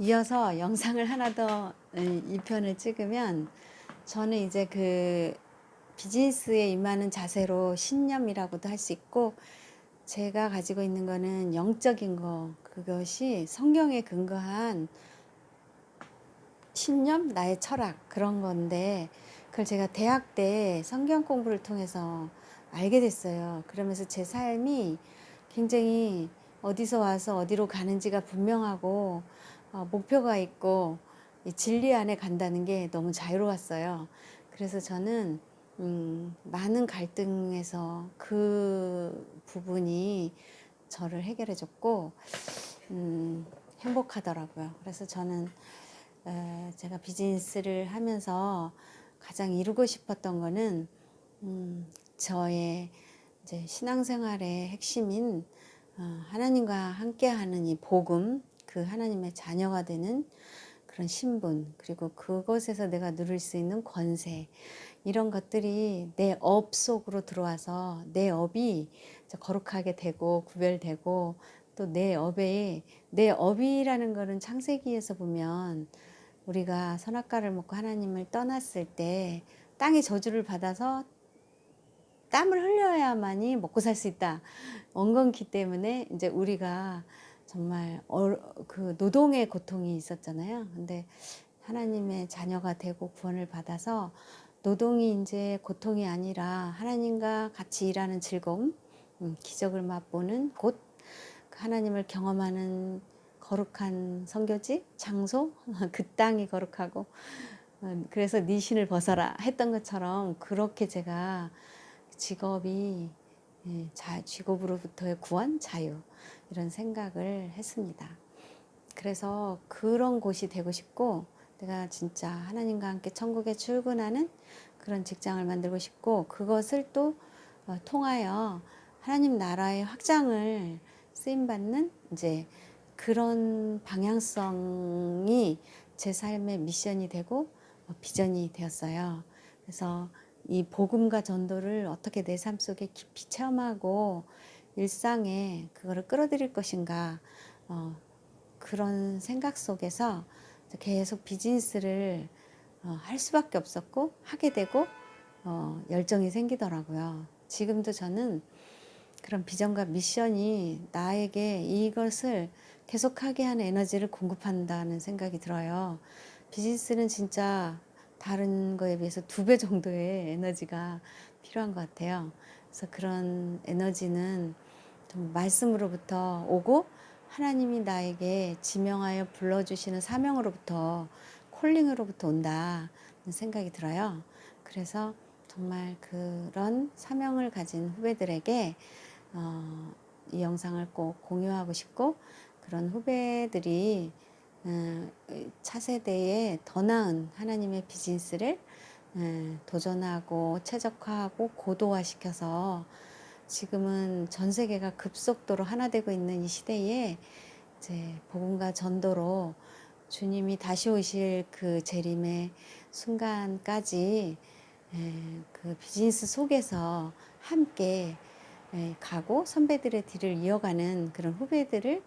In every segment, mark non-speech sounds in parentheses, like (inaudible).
이어서 영상을 하나 더 이 편을 찍으면 저는 이제 그 비즈니스에 임하는 자세로 신념이라고도 할 수 있고 제가 가지고 있는 거는 영적인 거 그것이 성경에 근거한 신념 나의 철학 그런 건데 그걸 제가 대학 때 성경 공부를 통해서 알게 됐어요. 그러면서 제 삶이 굉장히 어디서 와서 어디로 가는지가 분명하고 어, 목표가 있고 이 진리 안에 간다는 게 너무 자유로웠어요. 그래서 저는 음, 많은 갈등에서 그 부분이 저를 해결해 줬고 음, 행복하더라고요. 그래서 저는 에, 제가 비즈니스를 하면서 가장 이루고 싶었던 거는 음, 저의 이제 신앙생활의 핵심인 어, 하나님과 함께하는 이 복음, 그 하나님의 자녀가 되는 그런 신분, 그리고 그것에서 내가 누릴 수 있는 권세, 이런 것들이 내 업 속으로 들어와서 내 업이 거룩하게 되고 구별되고 또 내 업에 내 업이라는 거는 창세기에서 보면 우리가 선악과를 먹고 하나님을 떠났을 때 땅의 저주를 받아서 땀을 흘려야만이 먹고 살 수 있다. 엉겅기 때문에 이제 우리가 정말 어, 그 노동의 고통이 있었잖아요. 근데 하나님의 자녀가 되고 구원을 받아서 노동이 이제 고통이 아니라 하나님과 같이 일하는 즐거움, 음, 기적을 맛보는 곳, 하나님을 경험하는 거룩한 성교지, 장소, (laughs) 그 땅이 거룩하고, 어, 그래서 네 신을 벗어라 했던 것처럼 그렇게 제가 직업이 예, 자, 직업으로부터의 구원, 자유 이런 생각을 했습니다. 그래서 그런 곳이 되고 싶고 내가 진짜 하나님과 함께 천국에 출근하는 그런 직장을 만들고 싶고 그것을 또 어, 통하여 하나님 나라의 확장을 쓰임 받는 이제 그런 방향성이 제 삶의 미션이 되고 어, 비전이 되었어요. 그래서 이 복음과 전도를 어떻게 내 삶 속에 깊이 체험하고 일상에 그거를 끌어들일 것인가 어, 그런 생각 속에서 계속 비즈니스를 어, 할 수밖에 없었고 하게 되고 어, 열정이 생기더라고요. 지금도 저는 그런 비전과 미션이 나에게 이것을 계속하게 하는 에너지를 공급한다는 생각이 들어요. 비즈니스는 진짜 다른 거에 비해서 두 배 정도의 에너지가 필요한 것 같아요. 그래서 그런 에너지는 좀 말씀으로부터 오고 하나님이 나에게 지명하여 불러주시는 사명으로부터 콜링으로부터 온다는 생각이 들어요. 그래서 정말 그런 사명을 가진 후배들에게 어, 이 영상을 꼭 공유하고 싶고 그런 후배들이 어, 차세대에 더 나은 하나님의 비즈니스를 어, 도전하고 최적화하고 고도화시켜서 지금은 전 세계가 급속도로 하나 되고 있는 이 시대에 이제 복음과 전도로 주님이 다시 오실 그 재림의 순간까지 에, 그 비즈니스 속에서 함께 에, 가고 선배들의 뒤를 이어가는 그런 후배들을 음,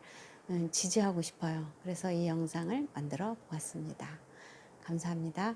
지지하고 싶어요. 그래서 이 영상을 만들어 보았습니다. 감사합니다.